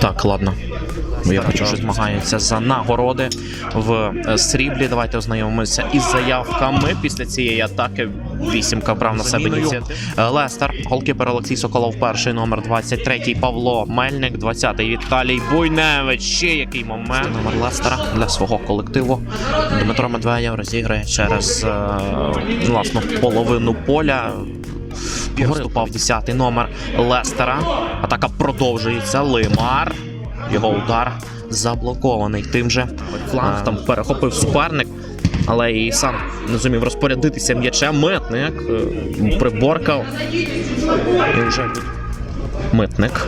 Так, ладно. Я бачу, що змагаються за нагороди в е, сріблі. Давайте ознайомимося із заявками. Після цієї атаки вісімка брав на себе ініціативу. Е, Лестер, голкіпер Олексій Соколов, перший номер 23 Павло Мельник, 20-й Віталій Буйневич. Ще який момент. Номер Лестера для свого колективу. Дмитро Медведєв розіграє через е, власну половину поля. Виступав 10-й номер Лестера. Атака продовжується. Лимар. Його удар заблокований. Тим же фланг там перехопив суперник, але і сам не зумів розпорядитися м'ячем. Митник е, приборкав. І вже митник.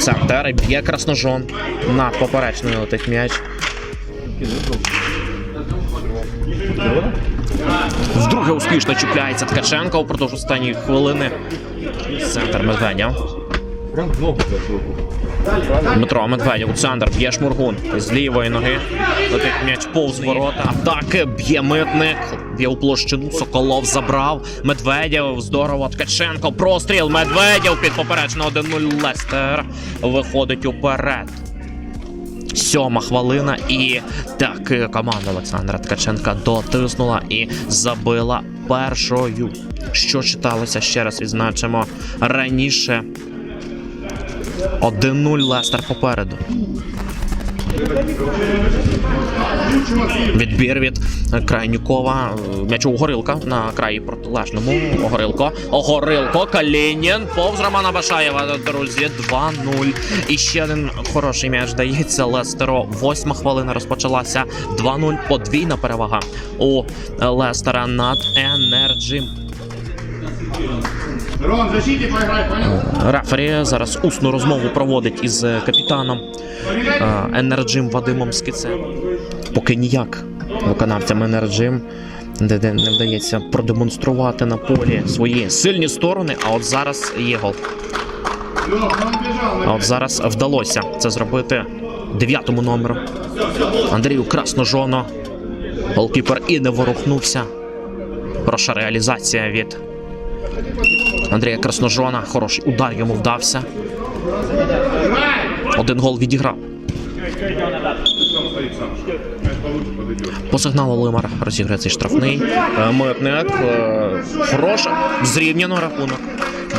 Центр б'є красножон. Над поперечною летить м'яч. Вдруге успішно чіпляється Ткаченко упродовж останньої хвилини. Центр Медведєв. Дмитро Медведєв, центр, б'є шмургун з лівої ноги. Летить м'яч повз ворота. Атаки б'є митник. Б'є у площину. Соколов забрав. Медведєв. Здорово. Ткаченко. Простріл. Медведєв під поперечно 1-0. Лестер виходить уперед. Сьома хвилина, і так е, команда Олександра Ткаченка дотиснула і забила першою. Що читалося ще раз відзначимо раніше. 1-0 Лестер попереду. Відбір від Крайнюкова. М'яч у Горилка на краї протилежному. Огорилко. Огорилко. Калінін. Повз Романа Башаєва. Друзі, 2-0. І ще один хороший м'яч дається Лестеру. Восьма хвилина розпочалася. 2-0. Подвійна перевага у Лестера над Енерджі. Рон? Рефері зараз усну розмову проводить із е, капітаном е, Енерджим Вадимом Скицем. Поки ніяк виконавцям Енерджим де, де не вдається продемонструвати на полі свої сильні сторони. А от зараз є гол. Бежал, А от зараз вдалося це зробити дев'ятому номеру. Андрію Красножоно. Голкіпер і не ворухнувся. Хороша реалізація від Андрія Красножона. Хороший удар йому вдався. Один гол відіграв. По сигналу Лимар розіграє цей штрафний. Е, Митник. е, Хороша. Зрівняно рахунок.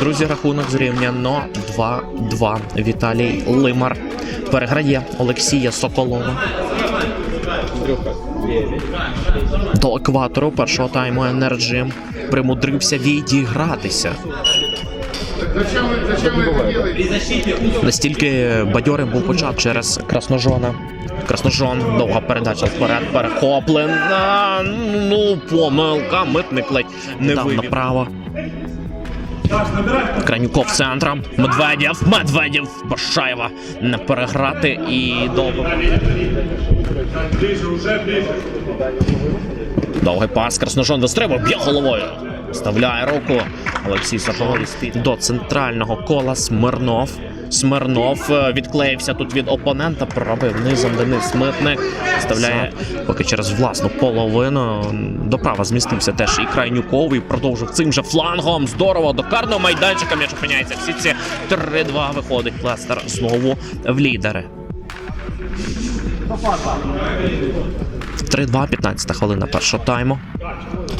Друзі, рахунок зрівняно 2-2. Віталій Лимар переграє Олексія Соколова. До екватору першого тайму Енерджим примудрився відігратися. Зачем вы, зачем вы это делаете? Настільки бадьорим був початок через Красножона. Красножон, довга передача вперед, перехоплена. Ну, помилка, митник ледь не вивів. направо. Кранюков центром. Медведєв, Медведєв, Башаєва не переграти і довго. Довгий пас, Красножон вистрибує, б'є головою. Вставляє руку. Олексій Соколов до центрального кола Смирнов. Смирнов е, відклеївся тут від опонента, проробив низом Денис Митник. Вставляє поки через власну половину. До права змістився теж і Крайнюков, і продовжив цим же флангом. Здорово до карного майданчика м'яч опиняється. Всі ці 3-2 виходить Лестер знову в лідери. 3-2, 15 хвилина першого тайму.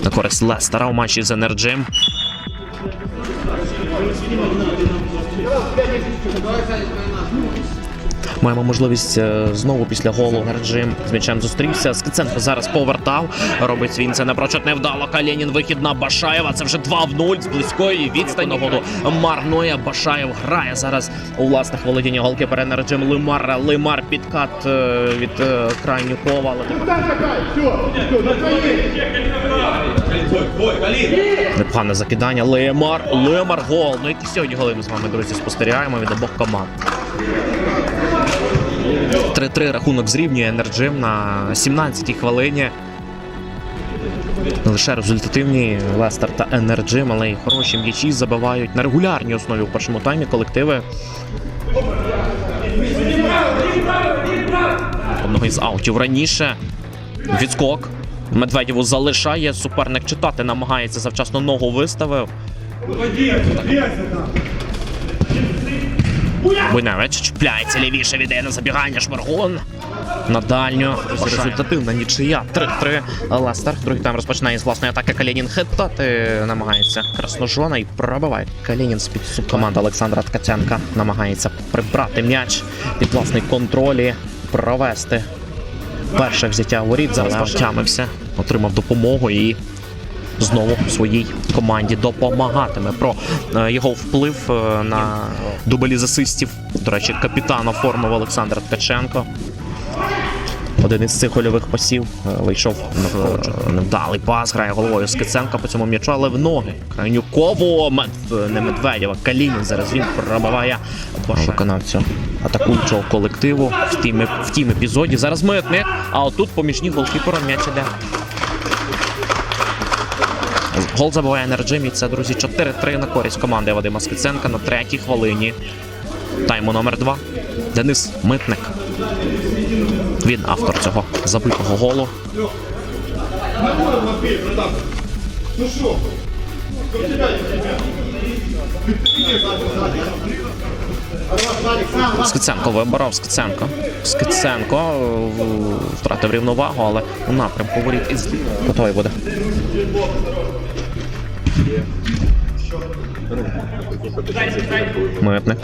На користь Лестера у матчі з Енерджим. Маємо можливість е, знову після голу Енерджим з м'ячем зустрівся. Скиценко зараз повертав. Робить він це напрочуд невдало. Калєнін вихід на Башаєва. Це вже 2 в 0 з близької відстані. Нагоду марнує. Башаєв грає зараз у власних володіння голкіпер Енерджим Лимар. Лимар підкат е, від е, Крайнюкова. Непогане закидання. Лемар, Лемар гол. Ну які сьогодні голи ми з вами, друзі, спостерігаємо від обох команд. 3-3 рахунок зрівнює Енерджим на 17-й хвилині. Не лише результативні Лестер та Енерджим, але й хороші м'ячі забивають на регулярній основі у першому таймі колективи. Одного із аутів раніше. Відскок. Медведєву залишає. Суперник читати намагається завчасно ногу виставив. Буйневич чіпляється лівіше від на забігання Шмаргун. На дальню. Результативна нічия. 3-3. Лестер. Другий тайм розпочинає з власної атаки. Калінін хитати намагається Красножона і пробиває Калінін з під команда Олександра Ткаченка намагається прибрати м'яч під власний контроль і провести перше взяття воріт. Зараз потямився, отримав допомогу і знову своїй команді допомагатиме. Про е, його вплив е, на дублі з асистів. До речі, капітан оформив Олександр Ткаченко. Один із цих гольових пасів е, вийшов невдалий пас, грає головою Скиценка по цьому м'ячу, але в ноги. Крайнюкову Мед... не Медведєва. Калінін зараз він пробиває виконавцю атакуючого колективу в тім, в тім епізоді. Зараз митник, а отут поміж ніг голкіпером м'яч іде. Гол забиває Енерджим, і це, друзі, 4-3 на користь команди Вадима Скиценка на третій хвилині. Тайму номер 2 Денис Митник. Він автор цього забитого голу. Скиценко виборов Скиценко. Скиценко е, втратив рівновагу, але у напрямку воріт із готовий буде. Митник.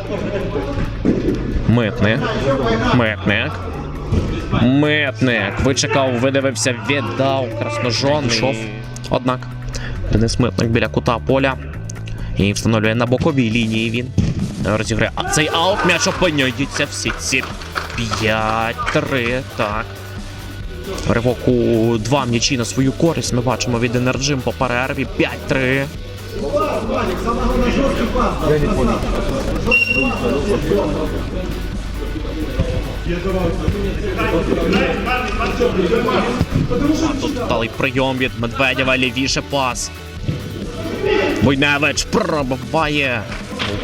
Митник. Митник. Митник. Вичекав, видивився, віддав. Красножон. Йшов. Однак. Денис Митник біля кута поля. І встановлює на боковій лінії він. Розіграє. А цей аут м'яч опиняється всі ці 5-3. Так. Ривок у два м'ячі на свою користь. Ми бачимо від Енерджим по перерві. 5-3. А тут вдалий прийом від Медведєва, лівіше пас. Буйневич пробиває.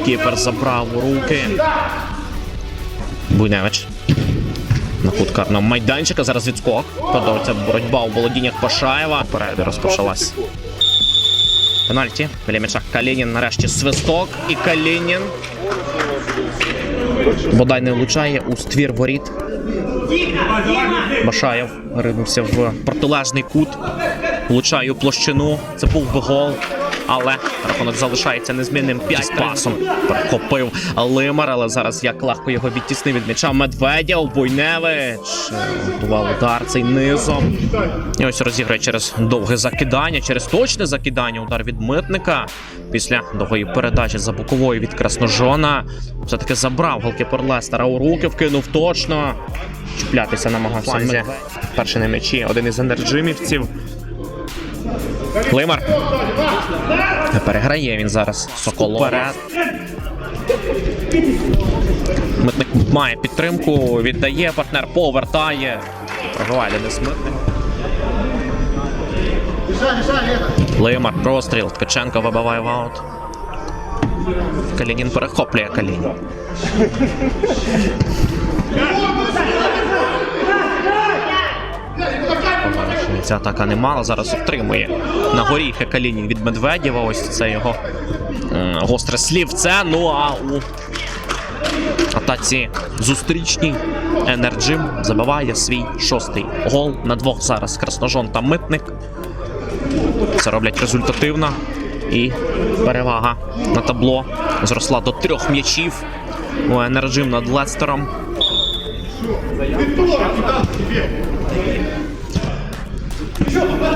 Кіпер забрав у руки. Буйневич. На кут майданчика. Зараз відскок. Продовжується боротьба у володіннях Пашаєва. Переді розпочалась. Пенальті. Біля м'яча Калінін. Нарешті свисток. І Калінін. Бодай не влучає у ствір воріт. Башаєв ринувся в протилежний кут. Влучає у площину. Це був би гол. Але рахунок залишається незмінним 5 з пасом. Перехопив Лимар, але зараз як легко його відтіснив від м'яча. Медведєв, Буйневич. е, Готував удар цей низом. І ось розіграє через довге закидання, через точне закидання. Удар від митника. Після довгої передачі за боковою від Красножона. Все-таки забрав голкіпер Лестера у руки, вкинув точно. Чіплятися намагався. Перший на м'ячі, один із енерджимівців. Лимар. Переграє він зараз. Соколов. Митник має підтримку, віддає партнер, повертає. Пробиває Денис Митник. Лимар, простріл. Ткаченко вибиває в аут. Калінін перехоплює Калінін. Ця атака немало. Зараз отримує на горіхи Калінін від Медведєва. Ось це його гостре слівце. Ну а у атаці зустрічній Енерджим забиває свій шостий гол на двох зараз. Красножон та митник. Це роблять результативно. І перевага на табло зросла до трьох м'ячів. У Енерджим над Лестером.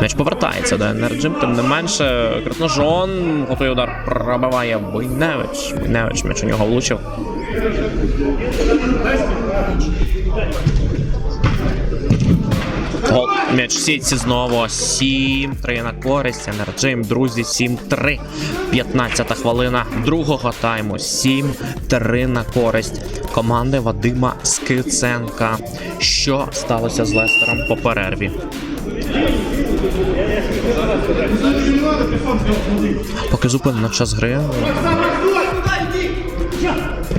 М'яч повертається до Енерджим, тим не менше, Красножон готує удар пробиває Буйневич. Буйневич м'яч у нього влучив. Гол. М'яч в сітці знову 7-3 на користь. Енерджим, друзі, 7-3. 15 хвилина другого тайму. 7-3 на користь команди Вадима Скиценка. Що сталося з Лестером по перерві? Поки зупинено час гри.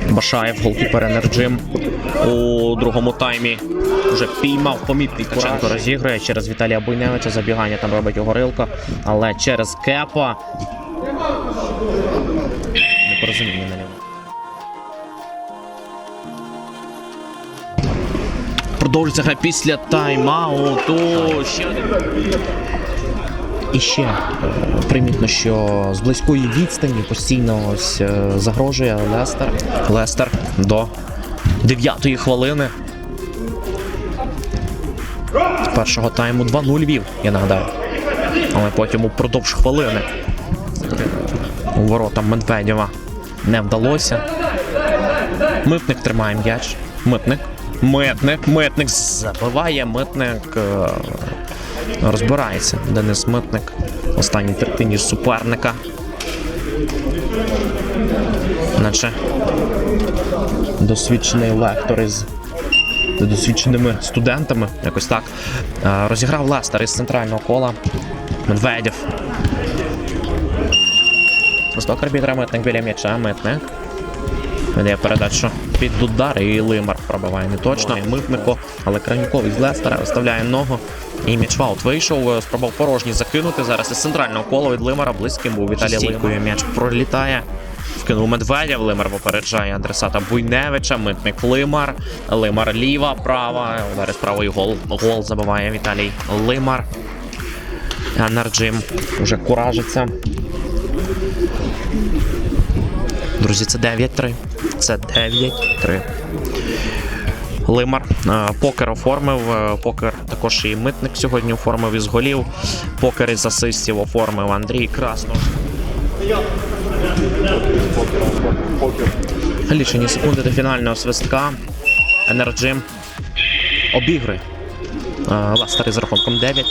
Башаєв, голкіпер Енерджим у другому таймі вже піймав помітний Ткаченко розігрує через Віталія Буйневича. Забігання там робить Огорилко, але через Кепа Непорозуміння на ньому. Продовжується гра після тайм-ауту. Ще один. І ще е, примітно, що з близької відстані постійно ось е, загрожує Лестер. Лестер до дев'ятої хвилини. Першого тайму 2-0 вів, я нагадаю. Але потім упродовж хвилини у воротам Медведєва не вдалося. Митник тримає м'яч. Митник. Митник. Митник забиває. Митник е, розбирається. Денис Митник. Останній третині суперника. Наче досвідчений лектор із досвідченими студентами, якось так. Е, Розіграв Лестер із центрального кола. Медведєв. Восток арбітра Митник біля м'яча. Митник. Веде передачу під удар і Лимар пробиває не точно. Митнику, але Кранюков із Лестера виставляє ногу. І м'яч ваут вийшов, е, спробував порожній закинути. Зараз із центрального кола від Лимара близьким був Віталій Лимкою. М'яч пролітає. Вкинув Медведєв, Лимар попереджає адресата Буйневича, митник Лимар, Лимар ліва, права, удар із правої гол, гол забиває Віталій Лимар. Енерджим вже куражиться. Друзі, це 9-3. Це 9-3. Лимар е, покер оформив. е, Покер також і митник сьогодні оформив із голів. Покер із асистів оформив Андрій Красно. Лічені секунди до фінального свистка. Енерджим обігри. Ластер із рахунком 9-3.